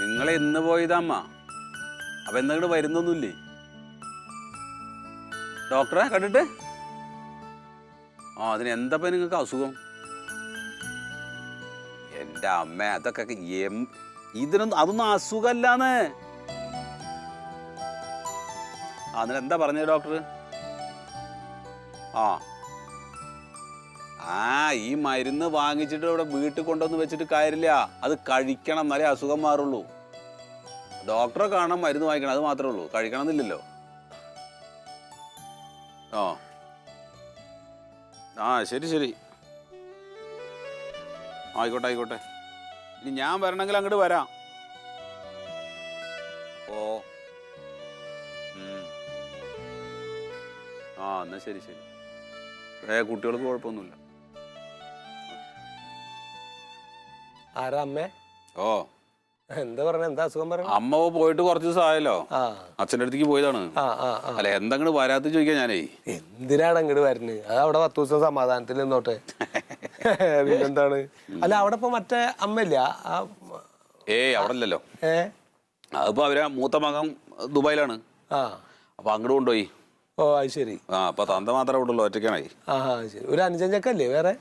നിങ്ങൾ ഇന്ന് പോയതമ്മ. അപ്പൊ എന്തെങ്കിലും വരുന്നൊന്നുമില്ലേ? ഡോക്ടറെ കണ്ടിട്ട്? ആ അതിന് എന്തപ്പോ നിങ്ങൾക്ക് അസുഖം? എന്റെ അമ്മ അതൊക്കെ എം ഇതിനൊന്നും അതൊന്നും അസുഖമല്ലാന്ന് ആ അതിന് എന്താ പറഞ്ഞത് ഡോക്ടർ ആ ആ ഈ മരുന്ന് വാങ്ങിച്ചിട്ട് ഇവിടെ വീട്ടിൽ കൊണ്ടുവന്ന് വെച്ചിട്ട് കാര്യമില്ല. അത് കഴിക്കണം എന്നാലേ അസുഖം മാറുള്ളൂ. ഡോക്ടറെ കാണാൻ മരുന്ന് വാങ്ങിക്കണം അത് മാത്രമേ ഉള്ളൂ. കഴിക്കണം എന്നില്ലല്ലോ ആ. ആ ശരി ശരി. ആയിക്കോട്ടെ ആയിക്കോട്ടെ. ഇനി ഞാൻ വരണമെങ്കിൽ അങ്ങോട്ട് വരാം. ഓ. ആ എന്നാ ശരി ശരി. കുട്ടികൾക്ക് കുഴപ്പമൊന്നുമില്ല. ആരാ അമ്മേ? ഓ. എന്താ പറഞ്ഞ? എന്താ അസുഖം പറയണ അമ്മ പോയിട്ട് കുറച്ച് ദിവസം ആയല്ലോ അച്ഛന്റെ അച്ഛന്റെ അടുത്തേക്ക് പോയതാണ്. അല്ല എന്തെങ്കിലും വരാത്ത ചോദിക്കാൻ ഞാനേ? എന്തിനാണ് അങ്ങോട്ട് വരുന്നത് അത് അവിടെ പത്ത് ദിവസം സമാധാനത്തിൽ നിന്നോട്ടെ. പിന്നെന്താണ്? അല്ല അവിടെ ഇപ്പൊ മറ്റേ അമ്മയില്ല? ഏയ് അവിടെ ഇല്ലല്ലോ. അതിപ്പോ അവരെ മൂത്ത മകൻ ദുബായിലാണ്. ആ. അപ്പൊ അങ്ങോട്ട് കൊണ്ടുപോയി. ഓ അത് ശരി. ആ അപ്പൊ തന്ത മാത്രമേ ഉള്ളൂ ഒറ്റക്കാണായി ആ ആ ശരി. ഒരു അനുജഞ്ചക്കല്ലേ വേറെ?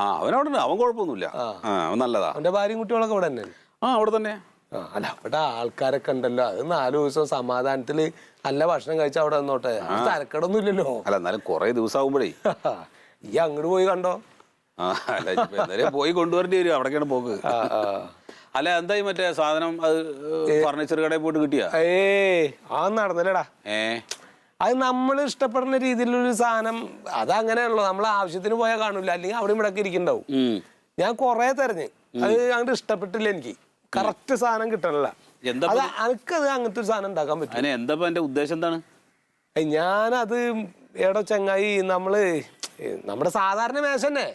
ആ അവൻ അവിടെ അവൻ കുഴപ്പമൊന്നുമില്ല. ആ. അവൻ നല്ലതാ. അവന്റെ ഭാര്യയും കുട്ടികളൊക്കെ ഇവിടെ തന്നെ. ആ അവിടെ തന്നെ. ആ അല്ല അവിടെ ആൾക്കാരൊക്കെ ഉണ്ടല്ലോ. അത് നാല് ദിവസം സമാധാനത്തിൽ നല്ല ഭക്ഷണം കഴിച്ച അവിടെ നിന്നോട്ടെ. അത് തരക്കടൊന്നും ഇല്ലല്ലോ അല്ല എന്നാലും കുറെ ദിവസം ആകുമ്പോഴേ ഈ അങ്ങോട്ട് പോയി കണ്ടോ? ആ അല്ല ഇപ്പൊ എന്തായാലും പോയി കൊണ്ടുവരേണ്ടി വരും. അവിടേക്കാണ് പോക്ക്. ആ ആ. അല്ല എന്തായി മറ്റേ സാധനം? അത് ഫർണിച്ചർ കടയിൽ പോയിട്ട് കിട്ടിയാ? ഏയ് ആ നടന്നില്ലടാ. ഏ. അത് നമ്മൾ ഇഷ്ടപ്പെടുന്ന രീതിയിലൊരു സാധനം അതങ്ങനെയുള്ളൂ നമ്മൾ ആവശ്യത്തിന് പോയാൽ കാണൂല. അല്ലെങ്കിൽ അവിടെ ഇവിടെ ഇരിക്കണ്ടാവും. ഞാൻ കുറെ തെരഞ്ഞ്. അത് അങ്ങോട്ട് ഇഷ്ടപ്പെട്ടില്ല എനിക്ക്. കറക്റ്റ് സാധനം കിട്ടണില്ല. അത് എനിക്കത് അങ്ങനത്തെ ഒരു സാധനം ഉണ്ടാക്കാൻ പറ്റും എന്താ എന്റെ ഉദ്ദേശം എന്താണ്? ഞാനത് എടോ ചങ്ങായി നമ്മൾ നമ്മുടെ സാധാരണ മേശ തന്നെ.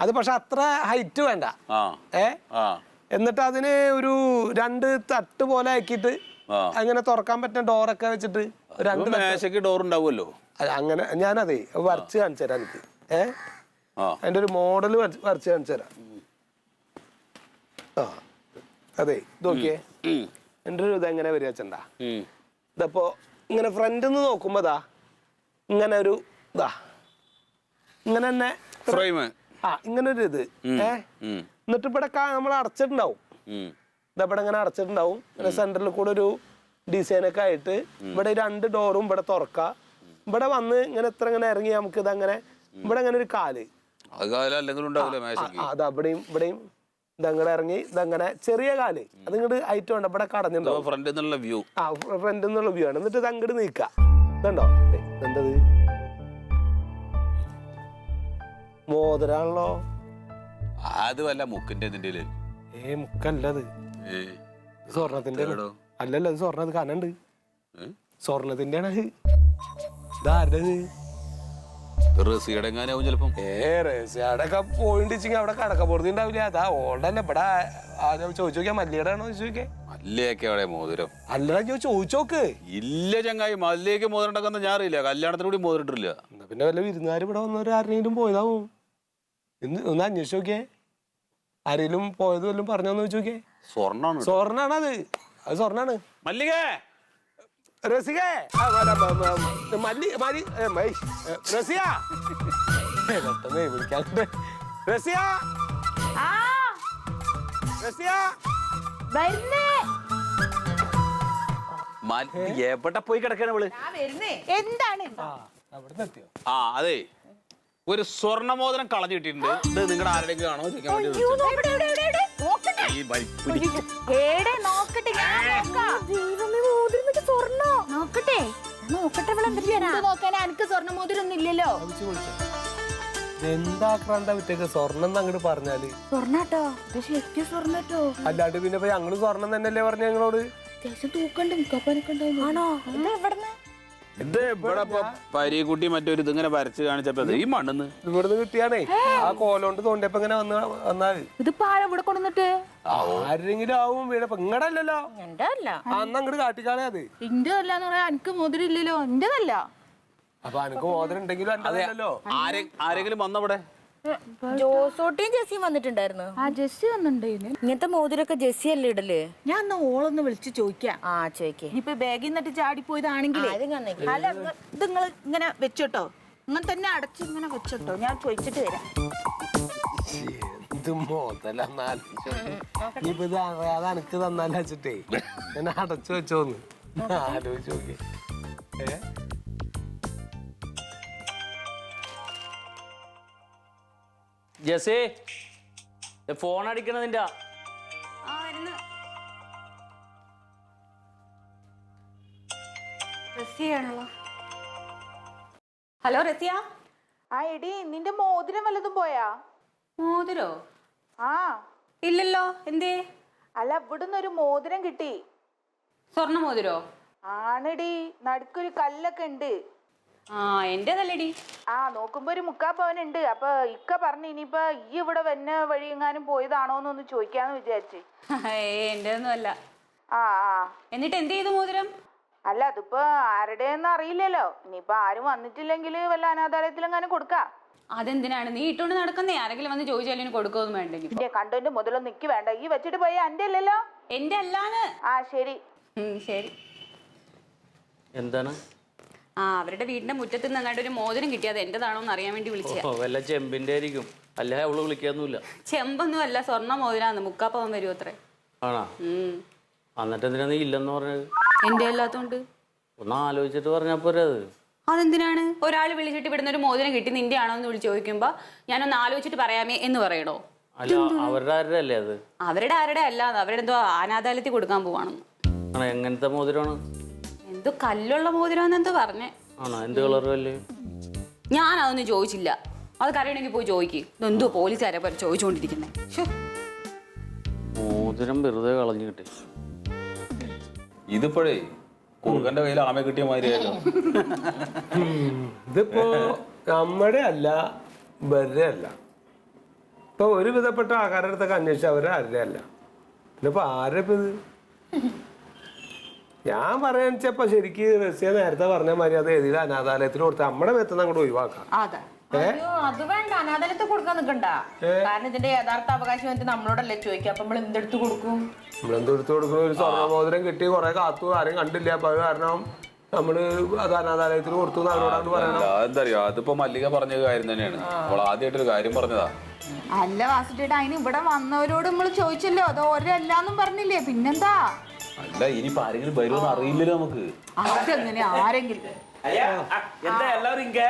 അത് പക്ഷെ അത്ര ഹൈറ്റ് വേണ്ട. ഏ? എന്നിട്ട് അതിന് ഒരു രണ്ട് തട്ട് പോലെ ആക്കിയിട്ട്. അങ്ങനെ തുറക്കാൻ പറ്റുന്ന ഡോറൊക്കെ വെച്ചിട്ട് രണ്ട് മേശക്ക് ഡോർ ഉണ്ടാവുമല്ലോ? അങ്ങനെ ഞാനതേ അത് വരച്ച് കാണിച്ചു തരാം എനിക്ക്. ഏ? എന്റെ അതിന്റെ ഒരു മോഡൽ വരച്ച് കാണിച്ചു തരാം. ആ. അതെ നോക്കിയേ എന്റെ എന്റെ ഒരു ഇത് എങ്ങനെ വരിക വെച്ചാ. ഇതപ്പോ ഇങ്ങനെ ഫ്രണ്ടിൽ നിന്ന് നോക്കുമ്പോ ഇങ്ങനെ ഒരു ഇതാ. ഇങ്ങനെ തന്നെ ആ ഇങ്ങനെ ഒരു ഇത്. ഏ? എന്നിട്ട് ഇവിടെ നമ്മൾ അടച്ചിട്ടുണ്ടാവും. ഇതവിടെ ഇങ്ങനെ അടച്ചിട്ടുണ്ടാവും. പിന്നെ സെന്ററിൽ കൂടെ ഒരു ഡിസൈൻ ഒക്കെ ആയിട്ട് ഇവിടെ രണ്ട് ഡോറും ഇവിടെ തുറക്ക. ഇവിടെ വന്ന് ഇങ്ങനെ എത്ര ഇങ്ങനെ ഇറങ്ങി നമുക്ക് ഇത് അങ്ങനെ ഇവിടെ അങ്ങനെ ഒരു കാൽ. അത് അവിടെയും ഇവിടെയും ഇതങ്ങടെ ഇതങ്ങനെ ഇറങ്ങി ഇതങ്ങനെ ചെറിയ കാൽ. അത് ഐറ്റം ഉണ്ട് ഇവിടെ കടഞ്ഞിട്ടുണ്ടോ ഫ്രണ്ടിൽ നിന്നുള്ള വ്യൂ ആ ഫ്രണ്ട് എന്നുള്ള വ്യൂ ആണ്. എന്നിട്ട് ഇത് അങ്ങോട്ട് നീക്ക. ഇതുണ്ടോ? ഏയ്, എന്തത് മോതിരാണല്ലോ. അത് വല്ല മുക്കിന്റെ ഏ മുക്കല്ലത്. സ്വർണത്തിന്റെ? അല്ലല്ല സ്വർണത് കനണ്ട്. സ്വർണത്തിന്റെ ആണ് ഇതാരുടെ റസിയുടെ എങ്ങാനാവും ചിലപ്പം. ഏ അവിടെ കടക്കപ്പുറത്ത് ഉണ്ടാവില്ല? അതാ ഓൾഡല്ലേ. ഇവിടെ ആദ്യം ചോദിച്ചു നോക്കിയാ മല്ലിയുടെ ആണോ ചോദിച്ചു നോക്കിയേ. മല്ലിയൊക്കെ അവിടെ മോതിരം. അല്ലടാ ഞാൻ ചോദിച്ചു നോക്ക്. ഇല്ല ചങ്ങായി മല്ലിയൊക്കെ മോതിരം ഉണ്ടാക്കുന്ന ഞാൻ അറിയില്ല. കല്യാണത്തിന് കൂടി മോതിരിട്ടില്ല. പിന്നെ വല്ല വിരുന്നുകാർ ഇവിടെ വന്നവർ ആരെങ്കിലും പോയതാവും. ഇന്ന് ഒന്ന് അന്വേഷിച്ച് നോക്കിയേ. ആരെങ്കിലും പോയത് വല്ലതും പറഞ്ഞോന്ന് ചോദിച്ചു നോക്കിയേ. സ്വർണാണ്. സ്വർണാണ് അത് അത് സ്വർണാണ്. മല്ലികേ! മ- മല്ലി മല്ലി ഏ, മൈ, ഏ, റസിയ പെട്ടെന്ന് വിളിക്കാനുണ്ട് റസിയ! ആ! റസിയ! എവിടെ പോയി കിടക്കാണ് ഇവൾ? എന്താണ് ആ എത്തിയോ? ആ അതെ. ഒരു സ്വർണമോദനം കളഞ്ഞു കിട്ടിയിട്ടുണ്ട്. ഇത് നിങ്ങളുടെ ആരുടെയെങ്കിലും കാണോ ചോദിക്കാൻ വേണ്ടി ഈ വലിപ്പിടി. ഏടെ നോക്കട്ടെ ഞാൻ നോക്കാം. നോക്കട്ടെ ഞാൻ നോക്കട്ടെ ഇവിടെ എന്ത് നോക്കാനാ എനിക്ക് സ്വർണ മോതിരൊന്നും ഇല്ലല്ലോ എന്താക്രാന്താ വിറ്റേക്ക്? സ്വർണം എന്ന് അങ്ങോട്ട് പറഞ്ഞാൽ. സ്വർണാട്ടോ? ഇത് ശരിക്കും സ്വർണട്ടോ? അല്ലാണ്ട് പിന്നെ ഞങ്ങൾ സ്വർണം തന്നെയല്ലേ പറഞ്ഞ ഞങ്ങളോട് അത്യാവശ്യം തൂക്കണ്ട് മുക്കാപ്പാനൊക്കെ ഉണ്ടാവും. ആണോ? ഇത് എവിടുന്ന്? ഇത് ഇവിടെ ഇപ്പൊ പരീക്കുട്ടി മറ്റൊരു ഇതിങ്ങനെ വരച്ച് കാണിച്ചപ്പോ ഈ മണ്ണെന്ന്. ഇവിടുന്ന് കിട്ടിയാണേ. ആ കോലോണ്ട് തോണ്ടിയപ്പോ ഇങ്ങനെ വന്ന് വന്നാൽ ഇതിപ്പോ ആരാ ഇവിടെ കൊണ്ടുവന്നിട്ട്? ആരെങ്കിലും ആവും വീണ ഇങ്ങടല്ലല്ലോ. എന്റെ അല്ല അന്ന് അങ്ങോട്ട് കാട്ടിക്കാളേ അത്. എന്റെ അല്ല എന്ന് പറയാ എനിക്ക് മോതിരില്ലല്ലോ. എന്റേതല്ല അപ്പൊ അനക്ക് മോതിരം ഉണ്ടെങ്കിലും ആരെ ആരെങ്കിലും വന്നവിടെ ജോസോട്ടിയും ജെസ്സിയും വന്നിട്ടുണ്ടായിരുന്നു. ആ ജെസ്സി വന്നിട്ടുണ്ടായിരുന്നു ഇങ്ങനത്തെ മോതിരൊക്കെ ജെസ്സി അല്ലേ ഇടൽ? ഞാൻ എന്നാ ഓളൊന്ന് വിളിച്ച് ചോദിക്കാം. ആ ചോദിക്കേ. ഇപ്പൊ ബാഗിൽ നിന്നിട്ട് ചാടി പോയതാണെങ്കിൽ. അല്ല ഇത് നിങ്ങൾ ഇങ്ങനെ വെച്ചോട്ടോ? ഇങ്ങനെ തന്നെ അടച്ച് ഇങ്ങനെ വെച്ചോട്ടോ? ഞാൻ ചോദിച്ചിട്ട് വരാം. ഇത് മോതലെന്നാലും ഇനിയിപ്പോ ഇത് അറിയാതെ എനിക്ക് തന്നാലും വെച്ചിട്ടേ. ഞാൻ അടച്ചു വെച്ചോന്ന്. ആലോചിച്ച് നോക്കി. ഏ? ജസേ ഫോൺ അടിക്കണ നിന്റെ. ഹലോ റസിയ? ആ എടി നിന്റെ മോതിരം വല്ലതും പോയാ? മോതിരോ? ആ. ഇല്ലല്ലോ എന്തേ? അല്ല ഇവിടുന്ന് ഒരു മോതിരം കിട്ടി. സ്വർണ മോതിരോ? ആണെടി നടുക്കൊരു കല്ലൊക്കെ ഉണ്ട്. ആ എന്റേതല്ലേടി. ആ നോക്കുമ്പോ ഒരു മുക്കാ പവൻ ഉണ്ട് അപ്പൊ ഇക്ക പറഞ്ഞു ഇനിയിപ്പൊ ഈ ഇവിടെ വന്ന വഴി എങ്ങാനും പോയതാണോ എന്നൊന്ന് ചോദിക്കാന്ന് വിചാരിച്ചേ. ഏ എന്റേതൊന്നും അല്ല. ആ ആ. എന്നിട്ട് എന്ത് ചെയ്തു മോതിരം? അല്ല അതിപ്പോ ആരുടെയെന്ന് അറിയില്ലല്ലോ. ഇനിയിപ്പൊ ആരും വന്നിട്ടില്ലെങ്കിൽ വല്ല അനാഥാലയത്തിലെങ്ങാനും കൊടുക്കാം. അതെന്തിനാണ്? നീ ഇട്ടുകൊണ്ട് നടക്കുന്നേ. ആരെങ്കിലും വന്ന് ചോദിച്ചാലും കൊടുക്കൊന്നും വേണ്ടെങ്കിൽ പിന്നെ കണ്ടോന്റെ മുതലൊന്നും നിക്ക് വേണ്ട. ഈ വെച്ചിട്ട് പോയ എന്റെ അല്ലല്ലോ. എന്റെ അല്ലാന്ന് ആ ശരി. ഉം, ശരി. എന്താണ്? ആ അവരുടെ വീടിന്റെ മുറ്റത്ത് നിന്നങ്ങാണ്ട് ഒരു മോതിരം കിട്ടിയത് എന്റേതാണോ എന്ന് അറിയാൻ വേണ്ടി വിളിച്ച ഓ വല്ല ചെമ്പിന്റെ ആയിരിക്കും. അല്ല അവൾ വിളിക്കാന്നുമില്ല ചെമ്പൊന്നും അല്ല സ്വർണ മോതിരാന്ന്. മുക്കാപ്പവൻ വരും അത്രേ. ആണാ? ഉം. എന്നിട്ട് എന്തിനാ നീ ഇല്ലെന്ന് പറഞ്ഞത്? എന്റെ അല്ലാത്തോണ്ട്. ഒന്ന് ആലോചിച്ചിട്ട് പറഞ്ഞാ പോരെ അത്. അതെന്തിനാണ്? ഒരാൾ വിളിച്ചിട്ട് ഇവിടുന്ന് ഒരു മോതിരം കിട്ടി നിന്റെ ആണോ എന്ന് വിളിച്ച് ചോദിക്കുമ്പോ ഞാനൊന്ന് ആലോചിച്ചിട്ട് പറയാമേ എന്ന് പറയണോ അല്ല അവരുടെ ആരുടെ അല്ലേ അത്? അവരുടെ ആരുടെ അല്ല അവരുടെ എന്തോ അനാഥാലയത്തിൽ കൊടുക്കാൻ പോവാണെന്ന്. ആണോ എങ്ങനത്തെ മോതിരമാണ്? എന്തോ കല്ലുള്ള മോതിരം എന്തോ പറഞ്ഞേ. ആണോ? എന്ത് കളർ കല്ല്? ഞാൻ അതൊന്നും ചോദിച്ചില്ല. അത് കരയണെങ്കിൽ പോയി ചോദിക്കും. ഇതെന്തോ പോലീസുകാരെ പോലെ ചോദിച്ചുകൊണ്ടിരിക്കുന്നേ മോതിരം വെറുതെ കളഞ്ഞു കിട്ടി. ഇതിപ്പോഴേ കുറുക്കന്റെ കയ്യിൽ ആമ കിട്ടിയ മാതിരിയല്ലോ ഇതിപ്പോ നമ്മുടെ അല്ല വെറുതെ അല്ല. ഇപ്പൊ ഒരു വിധപ്പെട്ട ആൾക്കാരുടെ അടുത്തൊക്കെ അന്വേഷിച്ച അവരെ ആരുടെ അല്ല. പിന്നെ ആരെ ഇപ്പൊ ഇത്? ഞാൻ പറയാൻ വെച്ചപ്പോ ശരിക്ക് റഷ്യ നേരത്തെ പറഞ്ഞ മാതിരി അത് എഴുതി അനാഥാലയത്തിന് കൊടുത്ത് നമ്മുടെ മേത്തുനിന്ന് അങ്ങോട്ട് ഒഴിവാക്കാം. അതെ. അയ്യോ അത് വേണ്ട. അനാഥാലയത്തിൽ കൊടുക്കാൻ നിൽക്കണ്ട കാരണം ഇതിന്റെ യഥാർത്ഥ അവകാശം എന്നിട്ട് നമ്മളോടല്ലേ ചോദിക്കുക. അപ്പൊ നമ്മൾ എന്തെടുത്ത് കൊടുക്കും? നമ്മളെന്ത് എടുത്തു കൊടുക്കുന്ന ഒരു സ്വർണമോതിരം കിട്ടി കുറെ കാത്തു. ആരും കണ്ടില്ല. അപ്പൊ അത് കാരണം നമ്മൾ അത് അനാഥാലയത്തിന് കൊടുത്തു എന്ന് അവരോടാണ് പറയണം. അല്ല, എന്താ അറിയോ അതിപ്പോ മല്ലിക പറഞ്ഞ കാര്യം തന്നെയാണ്. അവൾ ആദ്യമായിട്ടൊരു കാര്യം പറഞ്ഞതാ. അല്ല വാസുട്ടേട്ടാ അതിന് ഇവിടെ വന്നവരോട് നമ്മൾ ചോദിച്ചല്ലോ. അത് ഒരല്ലാന്നും പറഞ്ഞില്ലേ? പിന്നെന്താ? അല്ല ഇനിയിപ്പോ ആരെങ്കിലും വരുമെന്ന് അറിയില്ലല്ലോ നമുക്ക് അതെങ്ങനെ ആരെങ്കിലും ஐயா அ, என்ன எல்லாரும் இங்க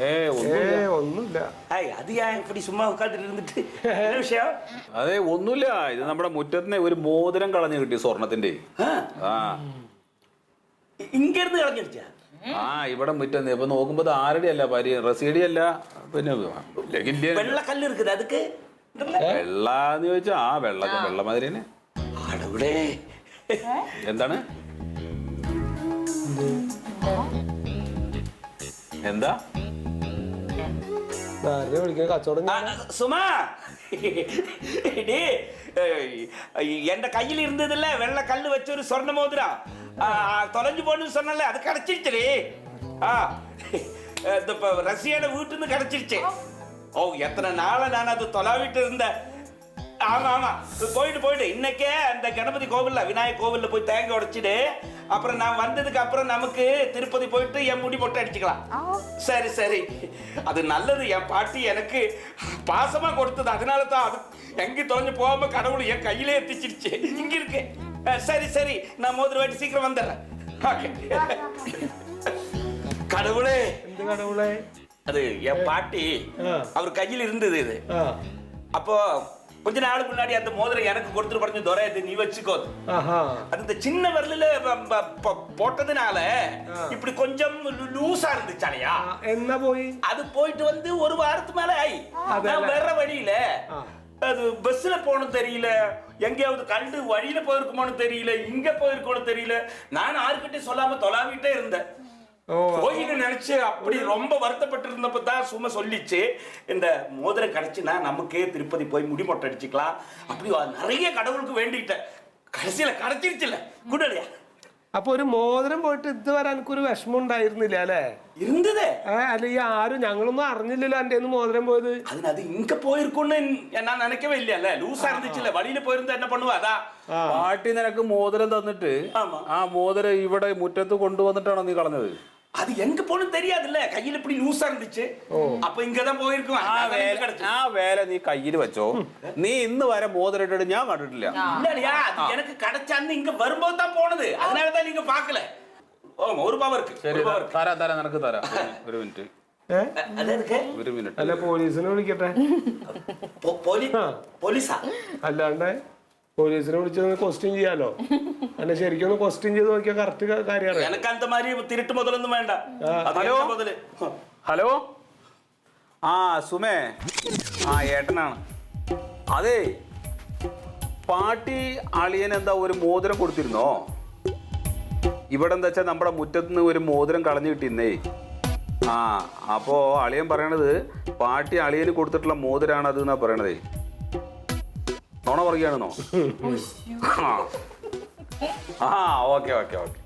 ഏ ഒന്നും ഏ ഒന്നുമില്ല ஐய் அது ஏன் இப்படி சும்மா உட்காந்துட்டு இருந்துட்டு என்ன விஷயம் അതെ ഒന്നുമില്ല ഇത് നമ്മുടെ മുറ്റത്തിന് ഒരു മോതിരം കളഞ്ഞു കിട്ടി സ്വർണത്തിന്റെ ആ இ- இங்க இருந்து கலைஞ்சிருச்சா ആ ഇവിടെ മുറ്റത്ത് ഇപ്പൊ നോക്കുമ്പോ ഇത് ആരുടെ അല്ല പരി റസീഡി അല്ല പിന്നെ ലഗിന്റെ வெள்ளை கல் இருக்குது அதுக்கு വെള്ളാന്ന് ചോദിച്ചാ ആ വെള്ള വെള്ള മാതിരി തന്നെ அடவுடே എന്താണ് എന്താ ആരെ വിളിക്കുന്ന കച്ചവടം ஆ, சும்மா டேய், ஏய், என் கையில் இருந்ததுல்ல வெள்ளை கல் வச்ச ஒரு சொர்ண மோதிரம் ஆ, தொலைஞ்சு போன்னு சொன்னல அது கிடைச்சிருச்சு ஆ இந்த இப்ப ரஷ்யாட வீட்டுல இருந்து கிடைச்சிருச்சு ஓ எத்தனை நாளா நான் அது தொலாவிட்டு இருந்தேன் ஆமா ஆமா. போயிட்டு போயிட்டு இன்னைக்கே அந்த கணபதி கோவில்ல விநாயகர் கோவில்ல போய் தேங்காய் உடைச்சிட்டு அப்புறம் நான் வந்ததுக்கு அப்புறம் நமக்கு திருப்பதி போயிட்டு என் முடி மொட்டை அடிச்சுக்கலாம். சரி சரி. அது நல்லது. என் பாட்டி எனக்கு பாசமா கொடுத்தது. அதனால தான் அது எங்க தொலைஞ்சு போகாம கடவுள் என் கையிலே எத்திச்சிருச்சு. இங்க இருக்கு. சரி சரி. நான் மோதிர வாட்டி சீக்கிரம் வந்துடுறேன். கடவுளே. கடவுளே? அது என் பாட்டி. அவர் கையில் இருந்தது இது. அப்போ கொஞ்ச நாள் முன்னாடி அந்த மோதிரம் எனக்கு கொடுத்துட்டு படைஞ்சு துறை இது நீ வச்சுக்கோ. இந்த சின்ன விரலில போட்டதுனால இப்படி கொஞ்சம் லூசா இருந்துச்சாலையா என்ன போய்? அது போயிட்டு வந்து ஒரு வாரத்து மேல ஆயி. வேற வழியில அது பஸ்ல போகணும் தெரியல. எங்கேயாவது கண்டு வழியில போயிருக்குமோன்னு தெரியல. இங்க போயிருக்கோன்னு தெரியல. நான் யாருக்கிட்டே சொல்லாம தொலாவிட்டே இருந்தேன். ഓ போயின்னு நினைச்சு அப்படி ரொம்ப வருத்தப்பட்டு இருந்தப்ப தான் சும்மா சொல்லிச்சு இந்த மோதிரம் கிடைச்சுன்னா நமக்கே திருப்பதி போய் முடி மொட்டை அடிச்சுக்கலாம் அப்படி நிறைய கடவுளுக்கு வேண்டிக்கிட்டேன் கடைசியில கிடைச்சிருச்சுல குடலையா അപ്പൊ ഒരു മോതിരം പോയിട്ട് ഇതുവരെ എനിക്കൊരു വിഷമം ഉണ്ടായിരുന്നില്ല അല്ലേ இருந்ததே ഏ അല്ല ഈ ആരും ഞങ്ങളൊന്നും അറിഞ്ഞില്ലല്ലോ എന്റെ മോതിരം പോയത് அது அது இங்க போயிருக்கும்னு நான் நினைக்கவே இல்லையல்ல லூசா இருந்துச்சுல்ல வழியில போயிருந்தா என்ன பண்ணுவா அதான் പാട്ടി നിനക്ക് മോതിരം തന്നിട്ട് ആമാ. ആ മോതിരം ഇവിടെ മുറ്റത്ത് കൊണ്ടുവന്നിട്ടാണോ നീ കളഞ്ഞത് அது எங்க போகணும் தெரியாதுல்ல கையில இப்படி லூசா இருந்துச்சு அப்ப இங்கதான் போயிருக்கும் ആ அதனால വേല இங்க கிடைச்சு. ആ വേല നീ കയ്യിൽ വെച്ചോ നീ ഇന്ന് വരെ മോതിരം ഇട്ടിട്ട് ഞാൻ കണ്ടിട്ടില്ല இல்லடியா அது எனக்கு கிடைச்சான்னு இங்க வரும்போது தான் போனது அதனாலதான் நீங்க பாக்கல ஓ ஒரு பவர் இருக்கு ശരി ஒரு power இருக்கு. തരാം തരാം നിനക്ക് തരാം ഒരു മിനിറ്റ് ഏ அது எதுக்கு ഒരു മിനിറ്റ് അല്ല പോലീസിനെ വിളിക്കട്ടെ போ- போலி- ആ. போலீஸா അല്ലാണ്ട് പോലീസിനെ വിളിച്ചൊന്ന് ക്വസ്റ്റ്യൻ ചെയ്യാലോ? അല്ല ശരിക്കും ഒന്ന് ക്വസ്റ്റ്യൻ ചെയ്ത് നോക്കിയാൽ കറക്റ്റ് കാര്യമാണ്. അറിയാം മാതിരി മുതലൊന്നും വേണ്ട. ഹലോ? ഹലോ? ആ സുമേ. ആ ഏട്ടനാണ്. അതെ പാട്ടി അളിയൻ എന്താ ഒരു മോതിരം കൊടുത്തിരുന്നോ? ഇവിടെ എന്താ വെച്ചാൽ നമ്മുടെ മുറ്റത്തുനിന്ന് ഒരു മോതിരം കളഞ്ഞു കിട്ടിയിരുന്നേ. ആ അപ്പോൾ അളിയൻ പറയണത് പാട്ടി അളിയന് കൊടുത്തിട്ടുള്ള മോതിരാണ് അത് എന്നാ പറയണതേ. നോണ പറയുകയാണെന്നോ ആ ആ ഓക്കെ ഓക്കെ ഓക്കെ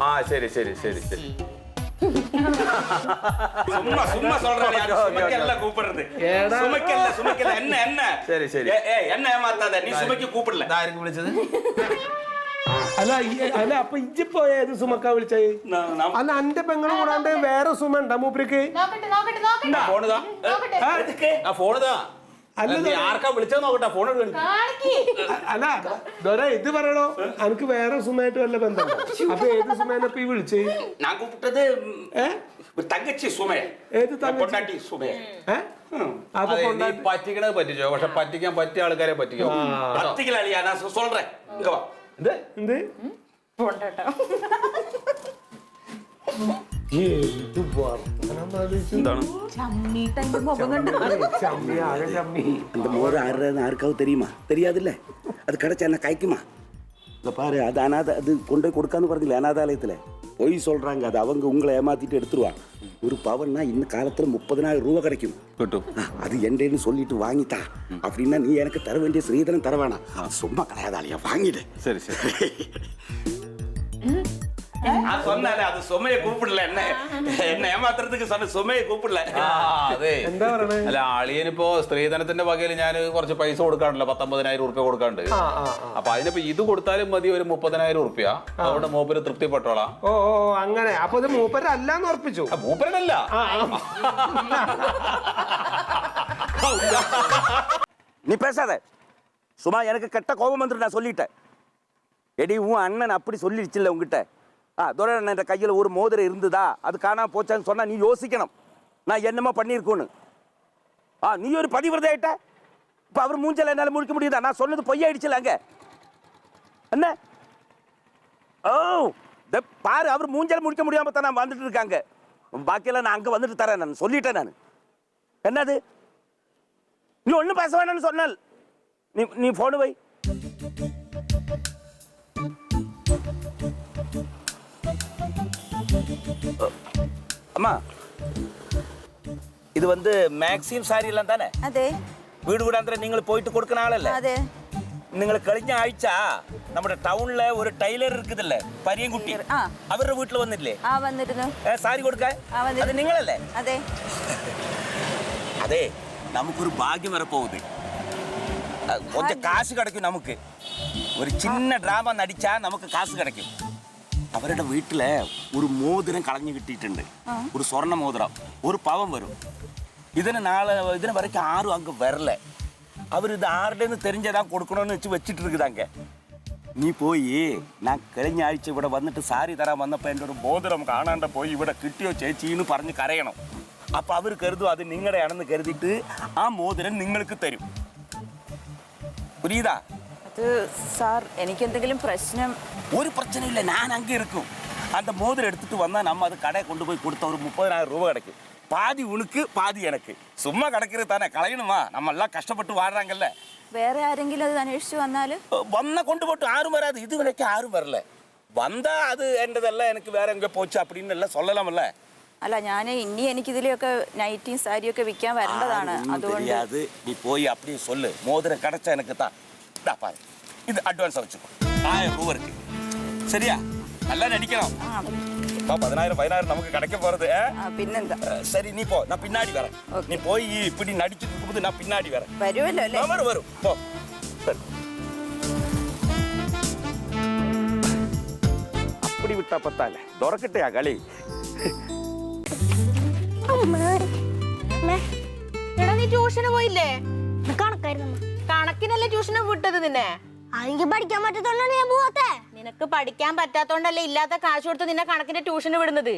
ആ ശരി ശരി ശരി ശരി சும்மா சும்மா சொல்றேன் அது சுமைக்கல்ல கூப்பிடுறது ஏடா. சுமைக்கல்ல சுமைக்கல்ல என்ன என்ன சரி, சரி. ஏ, ஏய், என்ன ஏமாத்தாத நீ சுமைக்கு கூப்பிடல ഇതായിരിക്കും വിളിച്ചത് അല്ല ഈ- അല്ല അപ്പൊ ഇജ്ജിപ്പോ ഏത് സുമക്കാ വിളിച്ചത് நான்- நான் അല്ല എന്റെ പെങ്ങളും കൂടാണ്ട് വേറെ സുമ ഉണ്ടാ മൂപ്പരിക്ക് നോക്കട്ടെ നോക്കട്ടെ നോക്കട്ടെ ഫോണിതാ നോക്കട്ടെ எதுக்கு ആ ഫോണിതാ അല്ല ദോര ഫോൺ അല്ല ഇത് പറയണോ? എനിക്ക് വേറെ സുമായിട്ട് വല്ല ബന്ധം അപ്പൊ ഏത് സുമേനെ ഈ വിളിച്ചേ? ഞാൻ കൂപ്പിട്ടത് തങ്കച്ചി സുമയ ഏത് തങ്കച്ചി? സുമയ പറ്റിക്കണത് പറ്റിച്ചോ. പക്ഷെ പറ്റിക്കാൻ പറ്റിയ ആൾക്കാരെ പറ്റിക്കോ. പറ്റിക്കലാണ് ഞാൻ എന്ത്? എന്ത് அந்த மோர் ஆடுறது யாருக்காவது தெரியுமா தெரியாதுல்ல அது கிடைச்சா என்ன காய்க்குமா இதை பாரு அது அனாத அது கொண்டு போய் கொடுக்கான்னு பாருங்களே அனாதாலயத்தில் பொய் சொல்கிறாங்க அது அவங்க உங்களை ஏமாத்திட்டு எடுத்துருவாங்க ஒரு பவன்னா இந்த காலத்தில் முப்பதனாயிரம் ரூபா கிடைக்கும் அது என்றேன்னு சொல்லிட்டு வாங்கிட்டா அப்படின்னா நீ எனக்கு தர வேண்டிய ஸ்ரீதனம் தர வேணாம் சும்மா கிடையாதாலையா வாங்கிடு சரி சரி நான் சொன்னேன் அது சுமைய கூப்பிடல என்ன என்ன ஏமாத்துறதுக்கு சொன்ன சுமைய கூப்பிடல ആ അതെ എന്താ പറയണേ അല്ല അളിയനിപ്പോ സ്ത്രീധനത്തിന്റെ വകയിൽ ഞാൻ കുറച്ച് പൈസ കൊടുക്കാണ്ടല്ലോ പത്തൊമ്പതിനായിരം ഉറുപ്പ്യ കൊടുക്കാണ്ട് ആ ആ ആ. അപ്പൊ അതിനിപ്പോ ഇത് കൊടുത്താലും മതി ഒരു മുപ്പതിനായിരം ഉറുപ്പ്യ അതുകൊണ്ട് മൂപ്പര് തൃപ്തിപ്പെട്ടോളാം ഓ ഓ ഓ, അങ്ങനെ അപ്പൊ ഇത് മൂപ്പരല്ലാന്ന് ഉറപ്പിച്ചു ആ, മൂപ്പരനല്ല ആ ആ. நீ பேசாத சும்மா எனக்கு கெட்ட கோபம் வந்துட்டு நான் சொல்லிட்டேன் எடி உன் அண்ணன் அப்படி சொல்லிடுச்சுல்ல உங்ககிட்ட ஆ துரை அண்ணன் கையில் ஒரு மோதிரம் இருந்ததா? அது காணாமல் போச்சான்னு சொன்னால் நீ யோசிக்கணும். நான் என்னமோ பண்ணியிருக்கோன்னு. ஆ நீ ஒரு பதிவிரதை ஆகிட்ட இப்போ அவர் மூஞ்சல என்னால் முழிக்க முடியுதா? நான் சொன்னது பொய்யாயிடுச்சுல அங்கே. என்ன? ஓ இந்த பாரு அவர் மூஞ்சல முடிக்க முடியாமல் தான் நான் வந்துட்டு இருக்காங்க பாக்கியெல்லாம் நான் அங்கே வந்துட்டு தரேன் நான் சொல்லிட்டேன் நான். என்னது? நீ ஒன்றும் பேச வேணாம்னு சொன்னல். நீ நீ ஃபோனு வை. அம்மா ഇത് വന്ന് മാക്സിം സാരി എല്ലാം തന്നെ അതെ വീട് വീടാന്തരം നിങ്ങൾ പോയിട്ട് കൊടുക്കുന്ന ആളല്ലേ അതെ നിങ്ങൾ കഴിഞ്ഞ ആഴ്ച നമ്മുടെ ടൗണിലെ ഒരു ടൈലർ ഇരിക്കുന്നില്ലേ പരിയൻകുട്ടി ആ. അവരുടെ വീട്ടിൽ വന്നില്ലേ ആ വന്നിരുന്നു ഏ, സാരി കൊടുക്കാൻ ആ, വന്നിരുന്നു. അത് നിങ്ങളല്ലേ അതെ അതെ നമുക്കൊരു ഭാഗ്യം വരപ്പോകുത് കൊഞ്ചം കാശ് കിടക്കും നമുക്ക് ഒരു ചിന്ന ഡ്രാമ നടിച്ചാ നമുക്ക് കാശ് കിടക്കും അവരുടെ വീട്ടിലെ ഒരു മോതിരം കളഞ്ഞു കിട്ടിയിട്ടുണ്ട് ഒരു സ്വർണ്ണ മോതിരം ഒരു പവം വരും ഇതിന് നാളെ ഇതിന് വരയ്ക്ക് ആരും അങ്ങ് വരല അവരിത് ആരുടെന്ന് തെരിഞ്ഞതാ കൊടുക്കണമെന്ന് വെച്ച് വെച്ചിട്ട് ഇരിക്കുതാങ്ക നീ പോയി ഞാൻ കഴിഞ്ഞ ആഴ്ച ഇവിടെ വന്നിട്ട് സാരി തരാൻ വന്നപ്പോൾ എൻ്റെ ഒരു മോതിരം കാണാണ്ട് പോയി ഇവിടെ കിട്ടിയോ ചേച്ചിന്ന് പറഞ്ഞ് കരയണം അപ്പോൾ അവർ കരുതും അത് നിങ്ങളുടെയാണെന്ന് കരുതിയിട്ട് ആ മോതിരം നിങ്ങൾക്ക് തരും പുരിയതാ അത് സാർ എനിക്ക് എന്തെങ്കിലും പ്രശ്നം ஒரு பிரச்சனை இல்லை நான் அங்கே இருக்கும் அந்த மோதிரம் எடுத்துட்டு வந்தா நம்ம அது கடையை கொண்டு போய் கொடுத்த ஒரு முப்பதாயிரம் ரூபாய் கிடைக்கும் பாதி உனக்கு பாதி எனக்கு சும்மா கிடைக்கிறது தானே களையணுமா நம்ம எல்லாம் கஷ்டப்பட்டு வாடுறாங்கல்ல വേറെ ആരെങ്കിലും അത് അന്വേഷിച്ചു വന്നാൽ வந்த கொண்டு போட்டு யாரும் வராது இது வரைக்கும் யாரும் வரல வந்தா அது என்றதெல்லாம் எனக்கு வேற எங்க போச்சு அப்படின்னு எல்லாம் சொல்லலாம்ல അല്ല ഞാൻ ഇനി എനിക്കിതിലെയൊക്കെ നൈറ്റിയും സാരിയൊക്കെ വിൽക്കാൻ വരേണ്ടതാണ് யாரும் ஒண்ணும் അതുകൊണ്ട് தெரியாது நீ போய் அப்படியே சொல்லு மோதிரம் கிடைச்சா எனக்கு தான் இந்தா பாரு இது அட்வான்ஸா வச்சுக்கோ ஆயிரம் ரூபா இருக்கு சரியா நல்லா நடிக்கணும் இப்போ பதினாயிரம் பதினாயிரம் நமக்கு கிடைக்க போறது ஆ? ആ പിന്നെന്താ அஹ், சரி நீ போ நான் பின்னாடி வரேன் நீ போய் இப்படி நடிச்சுட்டு இருக்கும்போது நான் பின்னாடி வரேன் വരുമല്ലോ അല്ലേ ஆ, வரும் வரும் போ சரி அப்படி விட்டா பத்தால துறக்கட்டையா களி എടാ നീ ട്യൂഷന് പോയില്ലേ കണക്കായിരുന്നു കണക്കിനല്ലേ ട്യൂഷന് വിട്ടത് നിന്നെ? എനിക്ക് പഠിക്കാൻ പറ്റത്തോണ്ടാണ് ഞാൻ പോവാത്തെ. നിനക്ക് പഠിക്കാൻ പറ്റാത്തോണ്ടല്ലേ ഇല്ലാത്ത കാശ് കൊടുത്ത് നിന്നെ കണക്കിന്റെ ട്യൂഷന് വിടുന്നത്.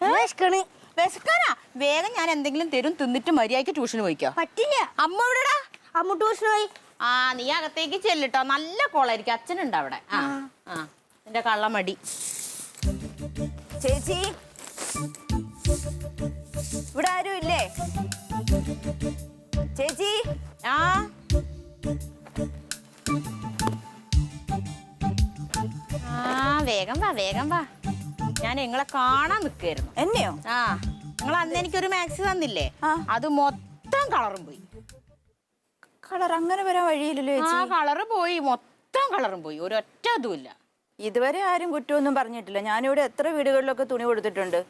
വിശക്കണ്. വിശക്കാനാ? വേഗം ഞാൻ എന്തെങ്കിലും തരും തിന്നിട്ട് മര്യാദയ്ക്ക് ട്യൂഷന് പോയിക്കോ. പറ്റില്ല. അമ്മ എവിടെടാ? അമ്മ ട്യൂഷൻ പോയി. ആ നീ അകത്തേക്ക് ചെല്ലിട്ടോ. നല്ല കോളായിരിക്കും. അച്ഛനുണ്ട് അവിടെ. ആ. ആ നിന്റെ കള്ളമടി. ചേച്ചി. ഇവിടെ ആരും ഇല്ലേ? ചേച്ചി ആ. ആ വേഗം വാ വേഗം വാ. ഞാൻ നിങ്ങളെ കാണാൻ നിൽക്കായിരുന്നു എന്നെയോ? ആ നിങ്ങൾ അന്ന് എനിക്കൊരു മാക്സി തന്നില്ലേ? അത് മൊത്തം കളറും പോയി. കളർ അങ്ങനെ വരാൻ വഴിയില്ലല്ലോ ആ കളർ കളറ് പോയി മൊത്തം കളറും പോയി. ഒരൊറ്റ ഇതുമില്ല ഇതുവരെ ആരും കുറ്റമൊന്നും പറഞ്ഞിട്ടില്ല. ഞാനിവിടെ എത്ര വീടുകളിലൊക്കെ തുണി കൊടുത്തിട്ടുണ്ട്.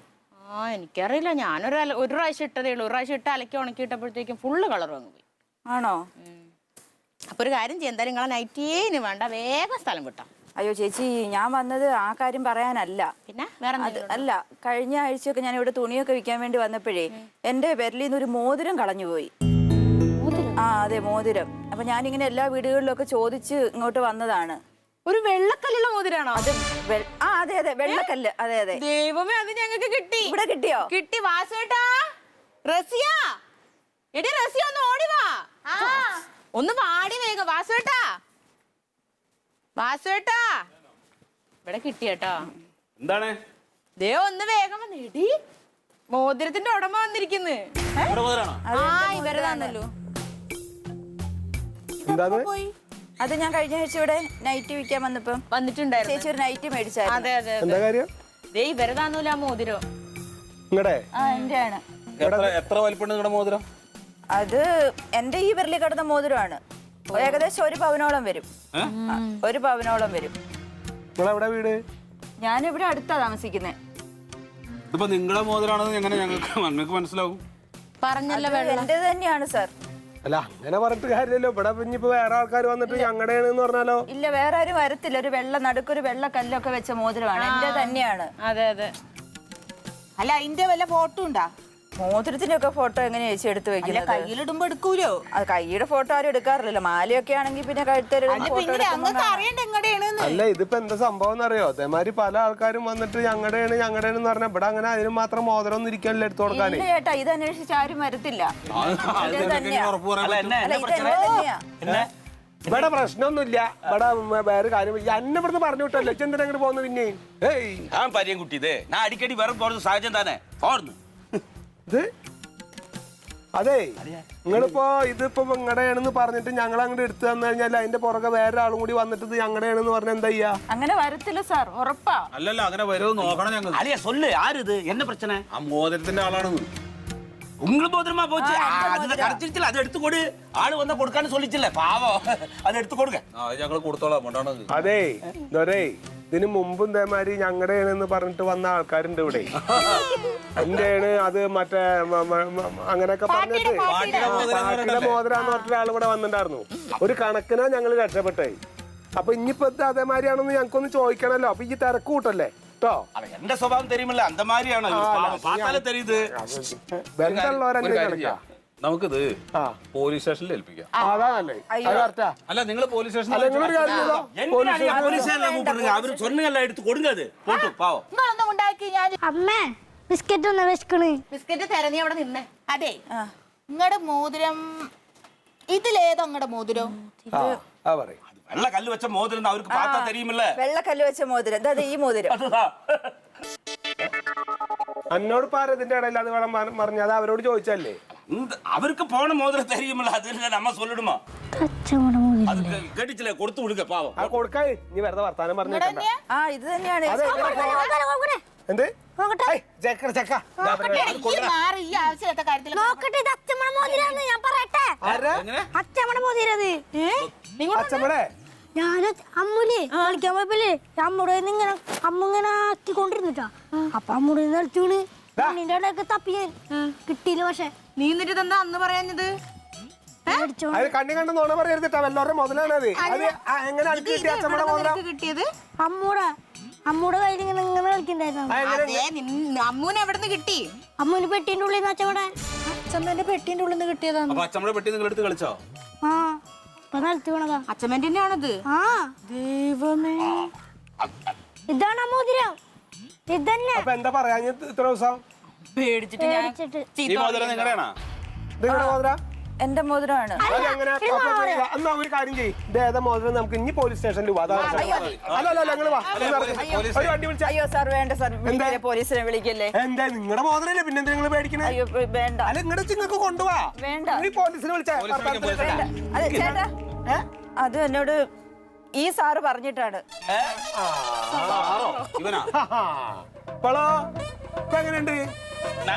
ആ എനിക്കറിയില്ല. ഞാനൊരു അല- ഒരു പ്രാവശ്യം ഇട്ടതേ ഉള്ളൂ. ഒരു പ്രാവശ്യം ഇട്ട് അലക്കി ഉണക്കി ഇട്ടപ്പോഴത്തേക്കും ഫുള്ള് കളർ വന്നു പോയി. ആണോ? അപ്പൊ ഒരു കാര്യം ചെയ്യാം എന്തായാലും നിങ്ങളെ നൈറ്റീന് വേണ്ട. വേഗം സ്ഥലം വിട്ടാം. അയ്യോ ചേച്ചി ഞാൻ വന്നത് ആ കാര്യം പറയാനല്ല. പിന്നെ വേറെ അത് അല്ല കഴിഞ്ഞ ആഴ്ചയൊക്കെ ഞാൻ ഇവിടെ തുണിയൊക്കെ വിൽക്കാൻ വേണ്ടി വന്നപ്പോഴേ എന്റെ വിരലിൽ നിന്ന് ഒരു മോതിരം കളഞ്ഞുപോയി ആ അതെ മോതിരം. അപ്പൊ ഞാനിങ്ങനെ എല്ലാ വീടുകളിലൊക്കെ ചോദിച്ച് ഇങ്ങോട്ട് വന്നതാണ്. ഒരു വെള്ളക്കല്ലുള്ള മോതിരാണോ? അത് വെ- ആ അതെ അതെ വെള്ളക്കല്ല്. അതെ അതെ. ദൈവമേ അത് ഞങ്ങൾക്ക് കിട്ടി. ഇവിടെ കിട്ടിയോ? കിട്ടി വാസുവേട്ടാ. റസിയ. എടി റസിയ ഒന്ന് ഓടി വാ. ഒന്ന് വാടി വേഗം വാസുവേട്ടാ. വാസുവേട്ടാ. ഇവിടെ കിട്ടിയേട്ടാ എന്താണ്? ദേ ഒന്ന് വേഗം വന്ന് എടി മോതിരത്തിന്റെ ഉടമ വന്നിരിക്കുന്നു. ഇവിടെ മുതലാണോ ആ ഇവരതാണല്ലോ അത്? ഞാൻ കഴിഞ്ഞ ആഴ്ച ഇവിടെ നൈറ്റ് വിൽക്കാൻ വന്നപ്പം വന്നിട്ടുണ്ടായിരുന്നു. ചേച്ചി ഒരു നൈറ്റ് മേടിച്ചായിരുന്നു. അതെ അതെ എന്താ കാര്യം? ദേ ഇവരതാന്നൂല ആ മോതിരം. നിങ്ങടെ ആ എന്റെ ആണ് എത്ര എത്ര നിങ്ങളുടെ മോതിരം? അത് എന്റെ ഈ വിരലിൽ കിടന്ന മോതിരമാണ്. ഏകദേശം ഒരു പവനോളം വരും. ആ, ഒരു പവനോളം വരും. നിങ്ങളെവിടെ വീട്? ഇവിടെ അടുത്താ താമസിക്കുന്നത് ഇതിപ്പോ നിങ്ങളുടെ മോതിരാണെന്ന് എങ്ങനെ ഞങ്ങൾക്ക് ഞങ്ങൾക്ക് മനസ്സിലാവും. പറഞ്ഞല്ലോ എന്റെ തന്നെയാണ് സാർ. അല്ല അങ്ങനെ പറഞ്ഞിട്ട് കാര്യമല്ലോ ഇവിടെ ഇനിയിപ്പോ വേറെ ആൾക്കാർ വന്നിട്ട് ഞങ്ങളുടെയാണ് പറഞ്ഞാലോ? ഇല്ല വേറെ ആരും വരത്തില്ല. ഒരു വെള്ള നടുക്കൊരു വെള്ള കല്ലൊക്കെ വെച്ച മോതിരമാണ്. എന്റെ തന്നെയാണ്. അതെ അതെ. അല്ല അതിന്റെ വല്ല ഫോട്ടോ ഉണ്ടാ? മോതിരത്തിന്റെയൊക്കെ ഫോട്ടോ എങ്ങനെയാ ചേച്ചി എടുത്ത് വെക്കുന്നത്? കയ്യിലിടുമ്പോ എടുക്കൂലോ? അത് കൈയുടെ ഫോട്ടോ ആരും എടുക്കാറില്ലല്ലോ. മാലയൊക്കെ ആണെങ്കിൽ പിന്നെ അല്ല ഇതിപ്പോ എന്താ സംഭവം എന്നറിയോ? അതേമാതിരി പല ആൾക്കാരും വന്നിട്ട് ഞങ്ങളുടെയാണ് ഞങ്ങളുടെ പറഞ്ഞ ഇവിടെ അങ്ങനെ അതിന് മാത്രം മോതിരം ഒന്നും ഇരിക്കാനില്ല എടുത്തു കൊടുക്കാനേ. ചേട്ടാ ഇത് അന്വേഷിച്ച് ആരും വരത്തില്ല. ഇവിടെ പ്രശ്നമൊന്നുമില്ല. ഇവിടെ വേറെ കാര്യം എന്നെ ഇവിടുന്ന് പറഞ്ഞു വിട്ടല്ലോ. ചെന്തിനെ അങ്ങോട്ട് പോകുന്നു പിന്നെ? ഏയ് ആ പരിയം കുട്ടി ഞാൻ അടിക്കടി വേറെ പോകുന്ന സാഹചര്യം തന്നെ. പോർന്നു ഇത്? അതെ. നിങ്ങളിപ്പോ ഇതിപ്പോ നിങ്ങളുടെയാണെന്ന് പറഞ്ഞിട്ട് ഞങ്ങൾ അങ്ങോട്ട് എടുത്തു തന്നു കഴിഞ്ഞാൽ അതിന്റെ പുറകെ വേറെ ആളും കൂടി വന്നിട്ട് ഞങ്ങളുടെയാണെന്ന് പറഞ്ഞാൽ എന്താ ചെയ്യാ? അങ്ങനെ വരത്തില്ല സാർ ഉറപ്പാ. അല്ലല്ല അങ്ങനെ വരുമോ നോക്കണം ഞങ്ങൾ അല്ലേ സൊല്ല്. ആരിത്? എന്നെ പ്രശ്നം? ആ മോദരത്തിന്റെ ആളാണ് അത് എടുത്തു ആൾ വന്ന അത് എടുത്തു കൊടുത്തോളാം. അതെ. ഇതിനു മുമ്പും ഇതേമാതിരി ഞങ്ങളുടെ എന്ന് പറഞ്ഞിട്ട് വന്ന ആൾക്കാരുണ്ട് ഇവിടെ. എന്റെയാണ് അത് മറ്റേ അങ്ങനെയൊക്കെ പറഞ്ഞിട്ട് പാട്ടിലെ മോതിരാന്ന് പറഞ്ഞിട്ട് ആൾ ഇവിടെ വന്നിട്ടുണ്ടായിരുന്നു. ഒരു കണക്കിനാ ഞങ്ങൾ രക്ഷപ്പെട്ടേ അപ്പൊ ഇനിയിപ്പോ ഇത് അതേമാതിരിയാണെന്ന് ഞങ്ങൾക്കൊന്ന് ചോദിക്കണല്ലോ. അപ്പൊ ഈ തിരക്ക് കൂട്ടല്ലേ? എന്റെ സ്വഭാവം തരുമല്ല. അന്തമാരിയാണല്ലോ ബന്ധമുള്ളവരങ്ങനെ കിടക്കാം இவரு. பாவம், பார்த்தாலே தெரியுது ബന്ധമുള്ളവരല്ലേ ഒരു കാര്യം കണക്കാ ചെയ്യാം. നമുക്കിത് ആ പോലീസ് സ്റ്റേഷനിൽ ഏൽപ്പിക്കാം അതാണല്ലേ അത് കറക്റ്റാ അല്ല നിങ്ങൾ പോലീസ് സ്റ്റേഷനിൽ അല്ല നിങ്ങളൊരു കാര്യം ചെയ്തോ என்ன நீ போலீஸ் எல்லாம் கூப்பிடுங்க அவரு சொன்னீங்கல்ல எடுத்து கொடுங்க அது போட்டு பாவம் നിങ്ങളൊന്നും ഉണ്ടാക്കി ഞാൻ അമ്മേ ബിസ്ക്കറ്റ് ഒന്ന് വിശക്കണ് ബിസ്ക്കറ്റ് തെരഞ്ഞി അവിടെ നിന്നേ അതെ നിങ്ങളുടെ മോതിരം ഇതിലേതോ നിങ്ങളുടെ മോതിരം ആ ആ പറയും வெள்ள கல்லு வச்ச மோதிரம் அவருக்கு பார்த்தா தெரியுமில்ல വെള്ളക്കല്ല് വെച്ച മോതിരം അതായത് ഈ മോതിരം அதுதான் എന്നോട് പാര ഇതിന്റെ ഇടയിൽ അത് വേണം പറഞ്ഞ അത് അവരോട് ചോദിച്ചല്ലേ இந்த அவருக்கு போன மோதிரம் தெரியுமில்ல அது இல்ல நம்ம சொல்லிடுமா അച്ഛമ്മടെ മോതിരം அதுக்கு கேட்டுச்சுல கொடுத்து விடுங்க பாவம் ആ കൊടുക്കായി നീ വെറുതെ വർത്താനം പറഞ്ഞു ആ ഇത് തന്നെയാണ് അതെ എന്ത് ഏയ്, ചെക്ക ചെക്ക ഈ മാറി ഈ ആവശ്യമില്ലാത്ത കാര്യത്തിൽ നോക്കട്ടെ ഇത് അച്ഛമ്മടെ മോതിരാന്ന് ഞാൻ പറയട്ടെ ആരാ അച്ഛമ്മടെ മോതിരത് അച്ഛമ്മടെ ഞാൻ അമ്മൂലേ കളിക്കാൻ പോയപ്പോലേ അമ്മൂടെ ഇങ്ങനെ അമ്മ ഇങ്ങനെ ആക്കിക്കൊണ്ടിരുന്നിട്ടാ അപ്പൊ അമ്മൂടെ നിലത്ത് വീണ് കണ്ണിന്റെ ഇടയൊക്കെ തപ്പി ഞാൻ കിട്ടിയില്ല പക്ഷെ നീ എന്നിട്ട് ഇതെന്താ അന്ന് പറയാഞ്ഞത്? അത് കണ്ണി കണ്ട് നോണ അത് അത് ആ, എങ്ങനെ അടുത്ത് കിട്ടിയ അച്ഛമ്മയുടെ മോതിരം കിട്ടിയത്? അമ്മൂടെ അമ്മൂടെ കയ്യിൽ ഇങ്ങനെ ഇങ്ങനെ കളിക്കണ്ടായിരുന്നു? ആ, നിൻ- അമ്മൂനെ എവിടെ നിന്ന് കിട്ടി? അമ്മൂന് പെട്ടിന്റെ ഉള്ളിൽ നിന്ന് അച്ഛമ്മടെ. അച്ഛമ്മേന്റെ പെട്ടിന്റെ ഉള്ളിൽ നിന്ന് കിട്ടിയതാണ്. അപ്പൊ പെട്ടി നിങ്ങൾ എടുത്ത് കളിച്ചോ? ആ ഇപ്പൊ നിലത്ത് വീണതാ. അച്ഛമ്മേന്റെ തന്നെയാണത് ആ. ദൈവമേ. ഇതാണ് ആ മോതിരം ഇതന്നെ. അപ്പൊ എന്താ പറയാ ഇത്ര ദിവസം? പേടിച്ചിട്ട് ഞാൻ പേടിച്ചിട്ട്. ഈ മോതിരം നിങ്ങളുടെയാണോ? ഇത് നിങ്ങളുടെ മോതിരം? എന്റെ മോതിരമാണ്. എന്നാ ഒരു കാര്യം ചെയ്യ്. ഇത് ഏതാ മോതിരം നമുക്ക് ഇനി പോലീസ് സ്റ്റേഷനിൽ പോവാം. അതാണ് അല്ല അല്ല നിങ്ങൾ വാ. നിങ്ങൾ നടക്ക്. ഒരു വണ്ടി വിളിച്ചാ. അയ്യോ സാർ വേണ്ട സാർ വിളിക്കല്ലേ പോലീസിനെ വിളിക്കല്ലേ? എന്താ നിങ്ങളുടെ മോതിരല്ലേ പിന്നെ നിങ്ങൾ പേടിക്കണേ? അയ്യോ വേണ്ട. അല്ല ചിങ്ങക്ക് കൊണ്ടുപോവാ വേണ്ട. പോലീസിനെ വിളിച്ചേ വേണ്ട. അത് ചേട്ടാ. അത് എന്നോട് ഈ സാറ് പറഞ്ഞിട്ടാണ്. ഇവനാ? പള ഇപ്പൊ എങ്ങനെയുണ്ട്? എന്താ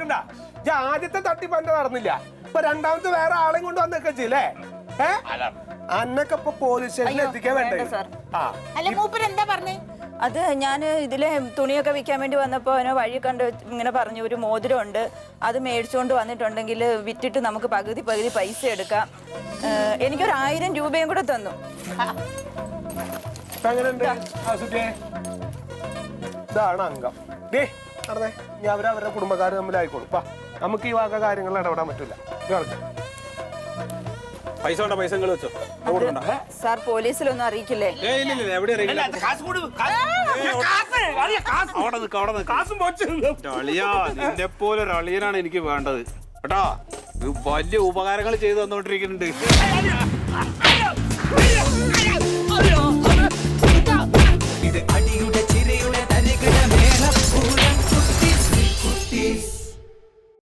എന്താ ഇജ്ജ് ആദ്യത്തെ തട്ടിപ്പ് എന്റെ നടന്നില്ല. ഇപ്പൊ രണ്ടാമത്തെ വേറെ ആളെയും കൊണ്ട് വന്നൊക്കെ ചെയ്യല്ലേ ഏ? അന്നൊക്കെ ഇപ്പൊ പോലീസ് സ്റ്റേഷനിൽ എത്തിക്കാൻ വേണ്ടേ? ആ. അല്ല മൂപ്പര് എന്താ പറഞ്ഞേ? അത് ഞാൻ ഇതിലെ തുണിയൊക്കെ വിൽക്കാൻ വേണ്ടി വന്നപ്പോൾ അവനെ വഴി കണ്ട് ഇങ്ങനെ പറഞ്ഞു ഒരു മോതിരമുണ്ട്. അത് മേടിച്ചുകൊണ്ട് വന്നിട്ടുണ്ടെങ്കിൽ വിറ്റിട്ട് നമുക്ക് പകുതി പകുതി പൈസ എടുക്കാം. എനിക്കൊരു ആയിരം രൂപയും കൂടെ തന്നു. ഇതാണ് അംഗം. ദേ നടന്നേ. ഞാൻ അവർ അവരുടെ കുടുംബക്കാർ തമ്മിലായിക്കോളും പാ നമുക്ക് ഈ വക കാര്യങ്ങൾ ഇടപെടാൻ പറ്റില്ല പൈസ ഉണ്ടോ പൈസ വെച്ചോ. സാർ പോലീസിലൊന്നും അറിയിക്കില്ലേ? നിന്നെ പോലെ ഒരു അളിയനാണ് എനിക്ക് വേണ്ടത്. കേട്ടോ? വലിയ ഉപകാരങ്ങൾ ചെയ്തു തന്നോണ്ടിരിക്കുന്നുണ്ട് ഇത് അടിയുടെ